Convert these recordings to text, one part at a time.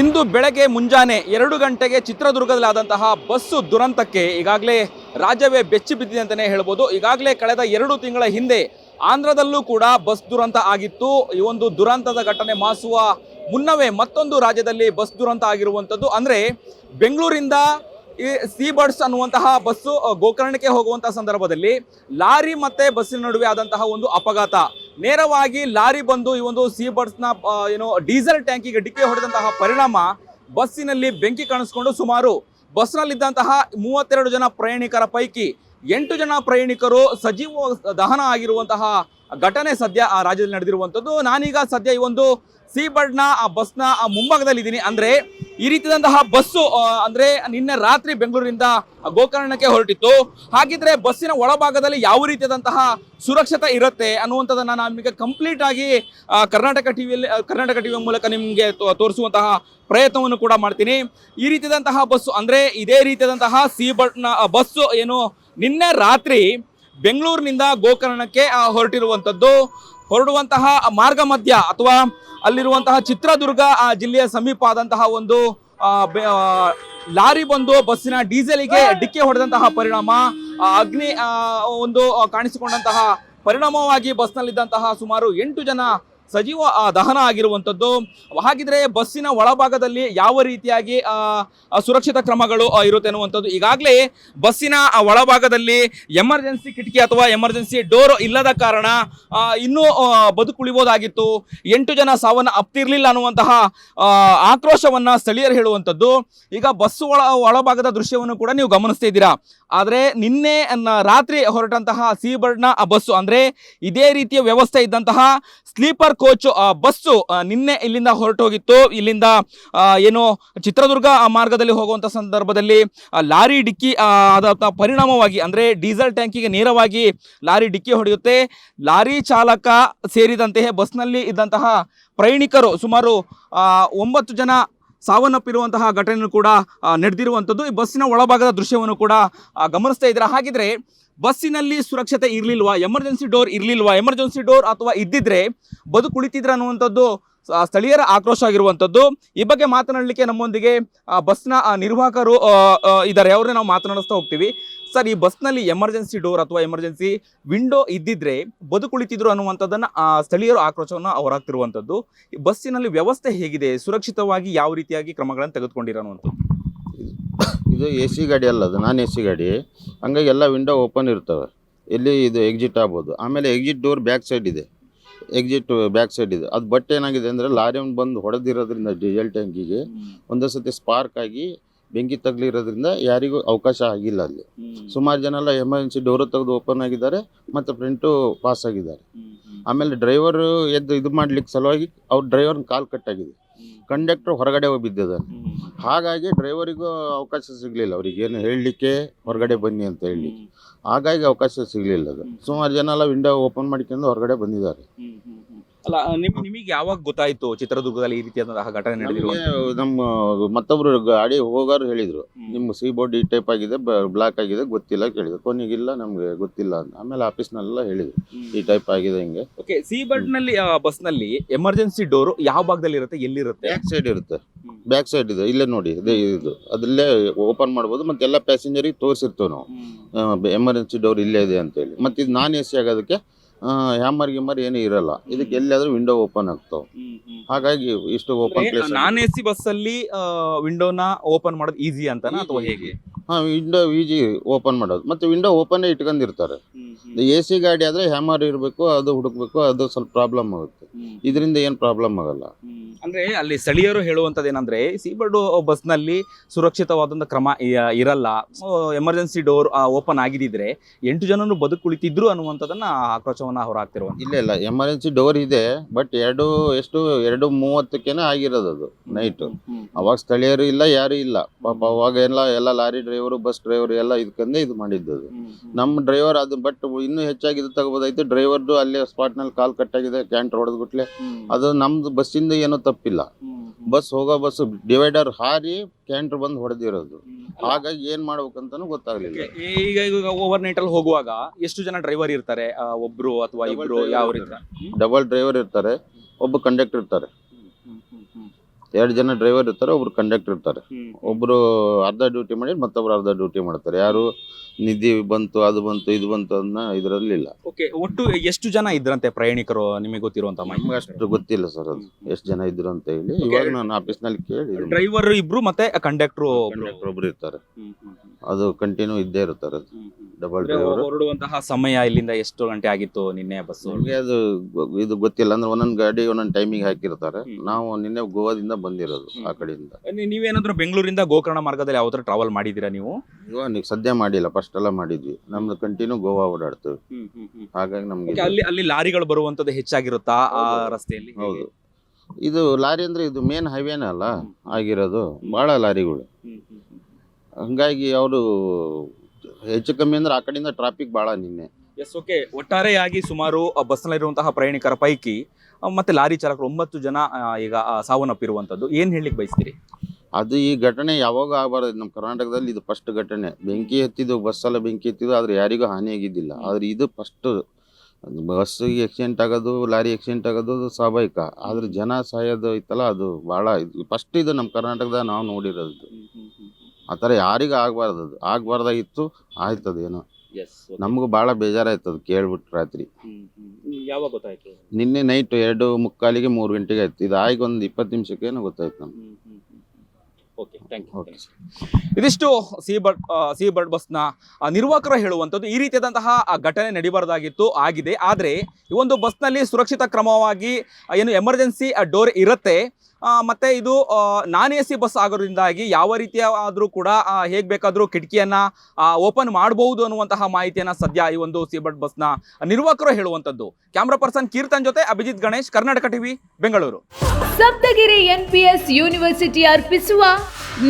ಇಂದು ಬೆಳಗ್ಗೆ ಮುಂಜಾನೆ ಎರಡು ಗಂಟೆಗೆ ಚಿತ್ರದುರ್ಗದಲ್ಲಿ ಆದಂತಹ ಬಸ್ಸು ದುರಂತಕ್ಕೆ ಈಗಾಗಲೇ ರಾಜ್ಯವೇ ಬೆಚ್ಚಿ ಬಿದ್ದಿದೆ ಅಂತಲೇ ಹೇಳ್ಬೋದು. ಈಗಾಗಲೇ ಕಳೆದ ಎರಡು ತಿಂಗಳ ಹಿಂದೆ ಆಂಧ್ರದಲ್ಲೂ ಕೂಡ ಬಸ್ ದುರಂತ ಆಗಿತ್ತು. ಈ ಒಂದು ದುರಂತದ ಘಟನೆ ಮಾಸುವ ಮುನ್ನವೇ ಮತ್ತೊಂದು ರಾಜ್ಯದಲ್ಲಿ ಬಸ್ ದುರಂತ ಆಗಿರುವಂಥದ್ದು ಅಂದರೆ ಬೆಂಗಳೂರಿಂದ ಈ ಸಿ ಬರ್ಡ್ಸ್ ಅನ್ನುವಂತಹ ಬಸ್ಸು ಗೋಕರ್ಣಕ್ಕೆ ಹೋಗುವಂತಹ ಸಂದರ್ಭದಲ್ಲಿ ಲಾರಿ ಮತ್ತೆ ಬಸ್ಸಿನ ನಡುವೆ ಆದಂತಹ ಒಂದು ಅಪಘಾತ. ನೇರವಾಗಿ ಲಾರಿ ಬಂದು ಈ ಒಂದು ಸಿ ಬರ್ಡ್ಸ್ನ ಆ, ಏನು ಡೀಸೆಲ್ ಟ್ಯಾಂಕಿಗೆ ಡಿಕ್ಕಿ ಹೊಡೆದಂತಹ ಪರಿಣಾಮ ಬಸ್ಸಿನಲ್ಲಿ ಬೆಂಕಿ ಕಾಣಿಸ್ಕೊಂಡು ಸುಮಾರು ಬಸ್ನಲ್ಲಿದ್ದಂತಹ ಮೂವತ್ತೆರಡು ಜನ ಪ್ರಯಾಣಿಕರ ಪೈಕಿ ಎಂಟು ಜನ ಪ್ರಯಾಣಿಕರು ಸಜೀವ ದಹನ ಆಗಿರುವಂತಹ ಘಟನೆ ಸದ್ಯ ಆ ರಾಜ್ಯದಲ್ಲಿ ನಡೆದಿರುವಂಥದ್ದು. ನಾನೀಗ ಸದ್ಯ ಈ ಒಂದು ಸಿ ಬರ್ಡ್ನ ಆ ಬಸ್ನ, ಆ ಮುಂಭಾಗದಲ್ಲಿದ್ದೀನಿ. ಅಂದ್ರೆ ಈ ರೀತಿಯಾದಂತಹ ಬಸ್ಸು ಅಂದರೆ ನಿನ್ನೆ ರಾತ್ರಿ ಬೆಂಗಳೂರಿನಿಂದ ಗೋಕರ್ಣಕ್ಕೆ ಹೊರಟಿತ್ತು. ಹಾಗಿದ್ರೆ ಬಸ್ಸಿನ ಒಳಭಾಗದಲ್ಲಿ ಯಾವ ರೀತಿಯಾದಂತಹ ಸುರಕ್ಷತೆ ಇರುತ್ತೆ ಅನ್ನುವಂಥದ್ದನ್ನು ನಾನು ನಿಮಗೆ ಕಂಪ್ಲೀಟ್ ಆಗಿ ಕರ್ನಾಟಕ ಟಿವಿಯಲ್ಲಿ ಕರ್ನಾಟಕ ಟಿವಿ ಮೂಲಕ ನಿಮಗೆ ತೋರಿಸುವಂತಹ ಪ್ರಯತ್ನವನ್ನು ಕೂಡ ಮಾಡ್ತೀನಿ. ಈ ರೀತಿಯಾದಂತಹ ಬಸ್ಸು, ಅಂದ್ರೆ ಇದೇ ರೀತಿಯಾದಂತಹ ಸಿ ಬರ್ಡ್ನ ಬಸ್ಸು ಏನು ನಿನ್ನೆ ರಾತ್ರಿ ಬೆಂಗಳೂರಿನಿಂದ ಗೋಕರ್ಣಕ್ಕೆ ಹೊರಟಿರುವಂಥದ್ದು ಹೊರಡುವಂತಹ ಮಾರ್ಗ ಮಧ್ಯ ಅಥವಾ ಅಲ್ಲಿರುವಂತಹ ಚಿತ್ರದುರ್ಗ ಜಿಲ್ಲೆಯ ಸಮೀಪ ಆದಂತಹ ಒಂದು ಲಾರಿ ಬಂದು ಬಸ್ಸಿನ ಡೀಸೆಲ್ಗೆ ಡಿಕ್ಕಿ ಹೊಡೆದಂತಹ ಪರಿಣಾಮ ಅಗ್ನಿ ಒಂದು ಕಾಣಿಸಿಕೊಂಡಂತಹ ಪರಿಣಾಮವಾಗಿ ಬಸ್ನಲ್ಲಿದ್ದಂತಹ ಸುಮಾರು ಎಂಟು ಜನ ಸಜೀವ ದಹನ ಆಗಿರುವಂಥದ್ದು. ಹಾಗಿದ್ರೆ ಬಸ್ಸಿನ ಒಳಭಾಗದಲ್ಲಿ ಯಾವ ರೀತಿಯಾಗಿ ಸುರಕ್ಷಿತ ಕ್ರಮಗಳು ಇರುತ್ತೆ ಅನ್ನುವಂಥದ್ದು ಈಗಾಗಲೇ ಬಸ್ಸಿನ ಒಳಭಾಗದಲ್ಲಿ ಎಮರ್ಜೆನ್ಸಿ ಕಿಟಕಿ ಅಥವಾ ಎಮರ್ಜೆನ್ಸಿ ಡೋರ್ ಇಲ್ಲದ ಕಾರಣ ಇನ್ನೂ ಬದುಕುಳಿಬೋದಾಗಿತ್ತು. ಎಂಟು ಜನ ಸಾವನ್ನ ಅಪ್ತಿರ್ಲಿಲ್ಲ ಅನ್ನುವಂತಹ ಆಕ್ರೋಶವನ್ನ ಸ್ಥಳೀಯರು ಹೇಳುವಂಥದ್ದು. ಈಗ ಬಸ್ ಒಳ, ಒಳಭಾಗದ ದೃಶ್ಯವನ್ನು ಕೂಡ ನೀವು ಗಮನಿಸ್ತಾ ಇದ್ದೀರಾ. ಆದರೆ ನಿನ್ನೆ ರಾತ್ರಿ ಹೊರಟಂತಹ ಆ, ಬಸ್ಸು, ಅಂದರೆ ಇದೇ ರೀತಿಯ ವ್ಯವಸ್ಥೆ ಇದ್ದಂತಹ ಸ್ಲೀಪರ್ ಕೋಚ್ ಬಸ್ಸು ನಿನ್ನೆ ಇಲ್ಲಿಂದ ಹೊರಟೋಗಿತ್ತು. ಇಲ್ಲಿಂದ ಏನು, ಚಿತ್ರದುರ್ಗ ಮಾರ್ಗದಲ್ಲಿ ಹೋಗುವಂತ ಸಂದರ್ಭದಲ್ಲಿ ಲಾರಿ ಡಿಕ್ಕಿ ಆದ ಪರಿಣಾಮವಾಗಿ, ಅಂದ್ರೆ ಡೀಸೆಲ್ ಟ್ಯಾಂಕಿಗೆ ನೇರವಾಗಿ ಲಾರಿ ಡಿಕ್ಕಿ ಹೊಡೆಯುತ್ತೆ. ಲಾರಿ ಚಾಲಕ ಸೇರಿದಂತೆ ಬಸ್ನಲ್ಲಿ ಇದ್ದಂತಹ ಪ್ರಯಾಣಿಕರು ಸುಮಾರು ಒಂಬತ್ತು ಜನ ಸಾವನ್ನಪ್ಪಿರುವಂತಹ ಘಟನೆ ಕೂಡ ನಡೆದಿರುವಂಥದ್ದು. ಈ ಬಸ್ಸಿನ ಒಳಭಾಗದ ದೃಶ್ಯವನ್ನು ಕೂಡ ಗಮನಿಸ್ತಾ ಇದ್ದೀರಾ? ಹಾಗಿದ್ರೆ ಬಸ್ಸಿನಲ್ಲಿ ಸುರಕ್ಷತೆ ಇರಲಿಲ್ವಾ? ಎಮರ್ಜೆನ್ಸಿ ಡೋರ್ ಇರಲಿಲ್ವಾ? ಎಮರ್ಜೆನ್ಸಿ ಡೋರ್ ಅಥವಾ ಇದ್ದಿದ್ರೆ ಬದುಕುಳಿತಿದ್ರ ಅನ್ನುವಂಥದ್ದು ಸ- ಸ್ಥಳೀಯರ ಆಕ್ರೋಶ ಆಗಿರುವಂಥದ್ದು. ಈ ಬಗ್ಗೆ ಮಾತನಾಡಲಿಕ್ಕೆ ನಮ್ಮೊಂದಿಗೆ ಬಸ್ನ ನಿರ್ವಾಹಕರು ಇದ್ದಾರೆ. ಅವ್ರನ್ನೇ ನಾವು ಮಾತನಾಡಿಸ್ತಾ ಹೋಗ್ತೀವಿ. ಸರ್ ಈ ಬಸ್ನಲ್ಲಿ ಎಮರ್ಜೆನ್ಸಿ ಡೋರ್ ಅಥವಾ ಎಮರ್ಜೆನ್ಸಿ ವಿಂಡೋ ಇದ್ದಿದ್ರೆ ಬದುಕುಳಿತಿದ್ರು ಅನ್ನುವಂಥದ್ದನ್ನು ಆ, ಸ್ಥಳೀಯರು ಆಕ್ರೋಶವನ್ನು ಅವರಾಗ್ತಿರುವಂಥದ್ದು ಈ ಬಸ್ಸಿನಲ್ಲಿ ವ್ಯವಸ್ಥೆ ಹೇಗಿದೆ? ಸುರಕ್ಷಿತವಾಗಿ ಯಾವ ರೀತಿಯಾಗಿ ಕ್ರಮಗಳನ್ನು ತೆಗೆದುಕೊಂಡಿರೋವಂಥದ್ದು ಇದು ಎ ಸಿ ಗಾಡಿ ಅಲ್ಲ ಅದು ನಾನ್ ಎ ಸಿ ಗಾಡಿ. ಹಂಗಾಗಿ ಎಲ್ಲ ವಿಂಡೋ ಓಪನ್ ಇರ್ತವೆ. ಎಲ್ಲಿ ಇದು ಎಕ್ಸಿಟ್ ಆಗ್ಬೋದು. ಆಮೇಲೆ ಎಕ್ಸಿಟ್ ಡೋರ್ ಬ್ಯಾಕ್ ಸೈಡ್ ಇದೆ. ಎಕ್ಸಿಟ್ ಬ್ಯಾಕ್ ಸೈಡ್ ಇದೆ. ಅದು ಬಟ್ ಏನಾಗಿದೆ ಅಂದರೆ ಲಾರಿ ಒಂದು ಬಂದು ಹೊಡೆದಿರೋದ್ರಿಂದ ಡೀಸೆಲ್ ಟ್ಯಾಂಕಿಗೆ ಒಂದೇ ಸತಿ ಸ್ಪಾರ್ಕ್ ಆಗಿ ಬೆಂಕಿ ತಗಲಿರೋದ್ರಿಂದ ಯಾರಿಗೂ ಅವಕಾಶ ಆಗಿಲ್ಲ ಅಲ್ಲಿ. ಸುಮಾರು ಜನ ಎಲ್ಲ ಎಮರ್ಜೆನ್ಸಿ ಡೋರು ತೆಗೆದು ಓಪನ್ ಆಗಿದ್ದಾರೆ ಮತ್ತು ಫ್ರಂಟು ಪಾಸ್ ಆಗಿದ್ದಾರೆ. ಆಮೇಲೆ ಡ್ರೈವರು ಎದ್ದು ಇದು ಮಾಡ್ಲಿಕ್ಕೆ ಸಲುವಾಗಿ ಅವ್ರ ಡ್ರೈವರ್ನ ಕಾಲ್ ಕಟ್ಟಾಗಿದೆ ಕಂಡಕ್ಟರ್ ಹೊರಗಡೆ ಹೋಗಿ ಬಿದ್ದಿದ್ದಾನೆ ಹಾಗಾಗಿ ಡ್ರೈವರಿಗೂ ಅವಕಾಶ ಸಿಗಲಿಲ್ಲ. ಅವ್ರಿಗೆ ಏನು ಹೇಳಲಿಕ್ಕೆ ಹೊರಗಡೆ ಬನ್ನಿ ಅಂತ ಹೇಳಿ. ಹಾಗಾಗಿ ಅವಕಾಶ ಸಿಗಲಿಲ್ಲ ಅದು. ಸುಮಾರು ಜನ ಎಲ್ಲ ವಿಂಡೋ ಓಪನ್ ಮಾಡ್ಕೊಂಡು ಹೊರಗಡೆ ಬಂದಿದ್ದಾರೆ. ಅಲ್ಲ ನಿಮ್ ನಿಮಗೆ ಯಾವಾಗ ಗೊತ್ತಾಯ್ತು ಚಿತ್ರದುರ್ಗದಲ್ಲಿ ಈ ರೀತಿಯಾದಂತಹ ಘಟನೆ ನಡೆದಿರುವ ನಮಗೆ ನಮ್ಮ ಮತ್ತೊಬ್ರು ಗಾಡಿ ಹೋಗೋರು ಹೇಳಿದ್ರು. ನಿಮ್ಮ ಸಿ ಬೋರ್ಡ್ ಈ ಟೈಪ್ ಆಗಿದೆ ಬ್ಲಾಕ್ ಆಗಿದೆ ಗೊತ್ತಿಲ್ಲ ಕೇಳಿದ್ರು ಕೊನೆಗಿಲ್ಲ ನಮ್ಗೆ ಗೊತ್ತಿಲ್ಲ ಅಂತ. ಆಮೇಲೆ ಆಫೀಸ್ನೆಲ್ಲ ಹೇಳಿದ್ರು. ಈ ಟೈಪ್ ಆಗಿದೆ ಹಿಂಗೆ. ಓಕೆ ಸಿ ಬೋರ್ಡ್ನಲ್ಲಿ ಬಸ್ನಲ್ಲಿ ಎಮರ್ಜೆನ್ಸಿ ಡೋರ್ ಯಾವ ಭಾಗದಲ್ಲಿ ಇರುತ್ತೆ ಎಲ್ಲಿರುತ್ತೆ? ಬ್ಯಾಕ್ ಸೈಡ್ ಇರುತ್ತೆ. ಬ್ಯಾಕ್ ಸೈಡ್ ಇದೆ ಇಲ್ಲೇ ನೋಡಿ ಇದೆ ಇದು. ಅದಲ್ಲೇ ಓಪನ್ ಮಾಡ್ಬೋದು ಮತ್ತೆ ಎಲ್ಲ ಪ್ಯಾಸೆಂಜರಿಗೆ ತೋರಿಸಿರ್ತೇವೆ ನಾವು. ಎಮರ್ಜೆನ್ಸಿ ಡೋರ್ ಇಲ್ಲೇ ಇದೆ ಅಂತ ಹೇಳಿ ಮತ್ತೆ ಇದು ನಾನ್ ಎ ಸಿ ಆಗೋದಕ್ಕೆ ಹ್ಯಾಮರ್ ಗಿಮ್ಮರ್ ಏನು ಇರಲ್ಲ. ಇದಕ್ಕೆ ಎಲ್ಲಾದ್ರೂ ವಿಂಡೋ ಓಪನ್ ಆಗ್ತಾವೆ. ಹಾಗಾಗಿ ಇಷ್ಟು open place non A C bus ಅಲ್ಲಿ ವಿಂಡೋನ ಓಪನ್ ಮಾಡೋದು ಈಸಿ ಅಂತನಾ ಅಥವಾ ಹೇಗೆ? ಹಾ ವಿಂಡೋ ಈಜಿ ಓಪನ್ ಮಾಡೋದು. ಮತ್ತೆ ವಿಂಡೋ ಓಪನ್ ಇಟ್ಕೊಂಡಿರ್ತಾರೆ. ಎ ಸಿ ಗಾಡಿ ಆದ್ರೆ ಹ್ಯಾಮರ್ ಇರಬೇಕು ಅದು ಹುಡುಕ್ಬೇಕು ಅದು ಸ್ವಲ್ಪ ಪ್ರಾಬ್ಲಮ್ ಆಗುತ್ತೆ. ಇದರಿಂದ ಏನು ಪ್ರಾಬ್ಲಮ್ ಆಗಲ್ಲ. ಅಂದ್ರೆ ಅಲ್ಲಿ ಸ್ಥಳೀಯರು ಹೇಳುವಂತದ್ದು ಏನಂದ್ರೆ ಸೀಬರ್ಡ್ ಬಸ್ನಲ್ಲಿ ಸುರಕ್ಷಿತವಾದಂತ ಕ್ರಮ ಇ- ಇರಲ್ಲ. ಎಮರ್ಜೆನ್ಸಿ ಡೋರ್ ಓಪನ್ ಆಗಿದ್ರೆ ಎಂಟು ಜನರು ಬದುಕುಳಿತಿದ್ರು ಅನ್ನುವಂಥದ್ದನ್ನ ಆಕ್ರೋಶವನ್ನ ಹೊರಹಾಕ್ತಿರುವಂತ. ಇಲ್ಲ ಇಲ್ಲ. ಎಮರ್ಜೆನ್ಸಿ ಡೋರ್ ಇದೆ ಬಟ್ ಎರಡು ಎಷ್ಟು ಎರಡು ಮೂವತ್ತಕ್ಕೇನೆ ಆಗಿರೋದು ಅದು ನೈಟ್ ಅವಾಗ ಸ್ಥಳೀಯರು ಇಲ್ಲ ಯಾರು ಇಲ್ಲ. ಪಾಪ ಅವಾಗ ಎಲ್ಲ ಎಲ್ಲ ಲಾರಿ ಡ್ರೈವರು ಬಸ್ ಡ್ರೈವರ್ ಎಲ್ಲ ಇದಕ್ಕಂದೇ ಇದು ಮಾಡಿದ್ದು ಅದು. ನಮ್ಮ ಡ್ರೈವರ್ ಅದು ಬಟ್ ಇನ್ನೂ ಹೆಚ್ಚಾಗಿ ಇದು ತಗೋಬೋದಾಯ್ತು ಡ್ರೈವರ್ದು ಅಲ್ಲೇ ಸ್ಪಾಟ್ನಲ್ಲಿ ಕಾಲ್ ಕಟ್ಟಾಗಿದೆ ಕ್ಯಾಂಟ್ ಹೊಡೆದ್ಬಿಟ್ಲೆ. ಅದು ನಮ್ದು ಬಸ್ಸಿಂದ ಏನೂ ತಪ್ಪಿಲ್ಲ. ಬಸ್ ಹೋಗೋ ಬಸ್ ಡಿವೈಡರ್ ಹಾರಿ ಕ್ಯಾಂಟರ್ ಬಂದು ಹೊಡೆದಿರೋದು. ಹಾಗಾಗಿ ಏನ್ ಮಾಡ್ಬೇಕಂತಾನು ಗೊತ್ತಾಗ್ಲಿಲ್ಲ. ಈಗ ಈಗ ಓವರ್ ನೈಟ್ ಅಲ್ಲಿ ಹೋಗುವಾಗ ಎಷ್ಟು ಜನ ಡ್ರೈವರ್ ಇರ್ತಾರೆ? ಆ, ಒಬ್ರು ಅಥವಾ ಇಬ್ರು ಯಾವ ರೀತಿ? ಡಬಲ್ ಡ್ರೈವರ್ ಇರ್ತಾರೆ ಒಬ್ಬ ಕಂಡಕ್ಟರ್ ಇರ್ತಾರೆ. ಎರಡು ಜನ ಡ್ರೈವರ್ ಇರ್ತಾರೆ ಒಬ್ರು ಕಂಡಕ್ಟರ್ ಇರ್ತಾರೆ. ಒಬ್ರು ಅರ್ಧ ಡ್ಯೂಟಿ ಮಾಡಿ ಮತ್ತೊಬ್ರು ಅರ್ಧ ಡ್ಯೂಟಿ ಮಾಡ್ತಾರೆ. ಯಾರು ನಿಧಿ ಬಂತು ಅದು ಬಂತು ಇದು ಬಂತು ಅದನ್ನ ಇದರಲ್ಲಿ ಇಲ್ಲ. ಓಕೆ ಒಟ್ಟು ಎಷ್ಟು ಜನ ಇದ್ರಂತೆ ಪ್ರಯಾಣಿಕರು ನಿಮಗೆ ಗೊತ್ತಿರುವಂತ ನಮ್ಗೆ ಅಷ್ಟು ಗೊತ್ತಿಲ್ಲ ಸರ್ ಅದು. ಎಷ್ಟು ಜನ ಇದ್ರು ಅಂತ ಹೇಳಿ. ಇವಾಗ ನಾನು ಆಫೀಸ್ನಲ್ಲಿ ಕೇಳಿ ಡ್ರೈವರ್ ಇಬ್ರು ಮತ್ತೆ ಕಂಡಕ್ಟರ್ ಕಂಡಕ್ಟರ್ ಒಬ್ರು ಇರ್ತಾರೆ. ಅದು ಕಂಟಿನ್ಯೂ ಇದ್ದೇ ಇರ್ತಾರೆ ಅದು. ಡಬಲ್ ಡ್ರೈವರ್ ಹೊರಡುವಂತಹ ಸಮಯ ಇಲ್ಲಿಂದ ಎಷ್ಟು ಗಂಟೆ ಆಗಿತ್ತು ನಿನ್ನೆ ಬಸ್ ನಮಗೆ ಅದು ಗೊ- ಇದು ಗೊತ್ತಿಲ್ಲ. ಅಂದ್ರೆ ಒಂದೊಂದು ಗಾಡಿ ಒಂದೊಂದು ಟೈಮಿಂಗ್ ಹಾಕಿರ್ತಾರೆ. ಹ್ಮ್. ನಾವು ನಿನ್ನೆ ಗೋವಾದಿಂದ ಬಂದಿರೋದು ಆ ಹ್ಮ್. ಕಡೆಯಿಂದ ನೀ- ನೀವೇನಾದ್ರೂ ಬೆಂಗಳೂರಿಂದ ಗೋಕರ್ಣ ಮಾರ್ಗದಲ್ಲಿ ಯಾವ ತರ ಟ್ರಾವೆಲ್ ಮಾಡಿದೀರಾ ನೀವು? ಇವಾಗ ನೀವು ಸದ್ಯ ಮಾಡಿಲ್ಲ ಫಸ್ಟ್ ಎಲ್ಲ ಮಾಡಿದ್ವಿ. ನಮ್ದು ಕಂಟಿನ್ಯೂ ಗೋವಾ ಓಡಾಡ್ತೀವಿ. ಹಾಗಾಗಿ ನಮ್ಗೆ Okay, ಇದು- ಅಲ್ಲಿ ಅಲ್ಲಿ ಲಾರಿಗಳು ಬರುವಂತದ್ದು ಹೆಚ್ಚಾಗಿರುತ್ತಾ ಆ ಹೌದು. ರಸ್ತೆಯಲ್ಲಿ? ಹೌದು. ಇದು ಲಾರಿ ಅಂದ್ರೆ ಇದು ಮೇನ್ ಹೈವೇನೇ ಅಲ್ಲ? ಆಗಿರೋದು. ಬಹಳ ಲಾರಿಗಳು. ಹಂಗಾಗಿ ಅವರು ಹೆಚ್ಚು ಕಮ್ಮಿ ಅಂದ್ರೆ ಆ ಕಡೆಯಿಂದ ಟ್ರಾಫಿಕ್ ಭಾಳ ನಿನ್ನೆ. ಎಸ್ ಓಕೆ ಒಟ್ಟಾರೆಯಾಗಿ ಸುಮಾರು ಆ ಬಸ್ನಲ್ಲಿರುವಂತಹ ಪ್ರಯಾಣಿಕರ ಪೈಕಿ ಆ, ಮತ್ತೆ ಲಾರಿ ಚಾಲಕರು ಒಂಬತ್ತು ಜನ ಆ, ಈಗ ಆ, ಏನು ಏನ್ ಹೇಳಲಿಕ್ಕೆ ಬಯಸ್ತೀರಿ? ಅದು ಈ ಘಟನೆ ಯಾವಾಗ ಆಗಬಾರ್ದು? ನಮ್ಮ ಕರ್ನಾಟಕದಲ್ಲಿ ಇದು ಫಸ್ಟ್ ಘಟನೆ. ಬೆಂಕಿ ಎತ್ತಿದ್ದು ಬಸ್ಸೆಲ್ಲ ಬೆಂಕಿ ಎತ್ತಿದ್ದು ಆದರೆ ಯಾರಿಗೂ ಹಾನಿ ಆಗಿದ್ದಿಲ್ಲ. ಆದ್ರೆ ಇದು ಫಸ್ಟ್ ಬಸ್ಸಿಗೆ ಆಕ್ಸಿಡೆಂಟ್ ಆಗೋದು ಲಾರಿ ಆಕ್ಸಿಡೆಂಟ್ ಆಗೋದು ಅದು ಸ್ವಾಭಾವಿಕ. ಆದರೆ ಜನ ಸಾಯೋದು ಐತಲ್ಲ ಅದು ಭಾಳ ಇದು. ಫಸ್ಟ್ ಇದು ನಮ್ಮ ಕರ್ನಾಟಕದ ನಾವು ನೋಡಿರೋದು. ಆ ಥರ ಯಾರಿಗೂ ಆಗಬಾರ್ದು ಅದು. ಆಗಬಾರ್ದಾಗಿತ್ತು ಆಯ್ತದ ಏನೋ. ಎಸ್ ನಮಗೂ ಭಾಳ ಬೇಜಾರಾಯ್ತು ಅದು ಕೇಳ್ಬಿಟ್ಟು ರಾತ್ರಿ. ಯಾವಾಗ ಗೊತ್ತಾಯ್ತು? ನಿನ್ನೆ ನೈಟ್ ಎರಡು ಮುಕ್ಕಾಲಿಗೆ ಮೂರು ಗಂಟೆಗೆ ಆಯ್ತು. ಇದು ಆಗಿ ಒಂದು ಇಪ್ಪತ್ತು ನಿಮಿಷಕ್ಕೆ ಏನೋ ಗೊತ್ತಾಯ್ತು ನಮ್ಗೆ. ಓಕೆ ಥ್ಯಾಂಕ್ ಯು ಓಕೆ ಇದಿಷ್ಟು ಸಿ ಬರ್ಡ್ ಸಿ ಬರ್ಡ್ ಬಸ್ನ ಆ, ನಿರ್ವಾಹಕರು ಹೇಳುವಂಥದ್ದು ಈ ರೀತಿಯಾದಂತಹ ಆ, ಘಟನೆ ನಡಿಬಾರ್ದಾಗಿತ್ತು ಆಗಿದೆ. ಆದರೆ ಈ ಒಂದು ಬಸ್ನಲ್ಲಿ ಸುರಕ್ಷಿತ ಕ್ರಮವಾಗಿ ಆ, ಏನು ಎಮರ್ಜೆನ್ಸಿ ಡೋರ್ ಇರುತ್ತೆ. ಮತ್ತೆ ಇದು ನಾನ್ ಎ ಸಿ ಬಸ್ ಆಗೋದ್ರಿಂದಾಗಿ ಯಾವ ರೀತಿಯ ಆದರೂ ಕೂಡ ಹೇಗೆ ಬೇಕಾದರೂ ಕಿಟಕಿಯನ್ನ ಓಪನ್ ಮಾಡಬಹುದು ಅನ್ನುವಂತಹ ಮಾಹಿತಿಯನ್ನು ಸದ್ಯ ಈ ಒಂದು ಸಿ ಬಸ್ ಬಸ್ನ ನಿರ್ವಾಹಕರು ಹೇಳುವಂಥದ್ದು. ಕ್ಯಾಮ್ರಾ ಪರ್ಸನ್ ಕೀರ್ತನ್ ಜೊತೆ Abhijith Ganesh, Karnataka TV, Bengaluru. Saptagiri NPS university ಅರ್ಪಿಸುವ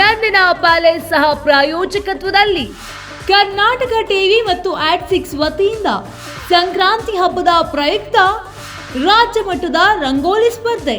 ನಂದಿನಾ ಪ್ಯಾಲೇಸ್ ಸಹ ಪ್ರಾಯೋಜಕತ್ವದಲ್ಲಿ ಕರ್ನಾಟಕ ಟಿವಿ ಮತ್ತು ಸಿಕ್ಸ್ ವತಿಯಿಂದ ಸಂಕ್ರಾಂತಿ ಹಬ್ಬದ ಪ್ರಯುಕ್ತ ರಾಜ್ಯ ಮಟ್ಟದ ರಂಗೋಲಿ ಸ್ಪರ್ಧೆ.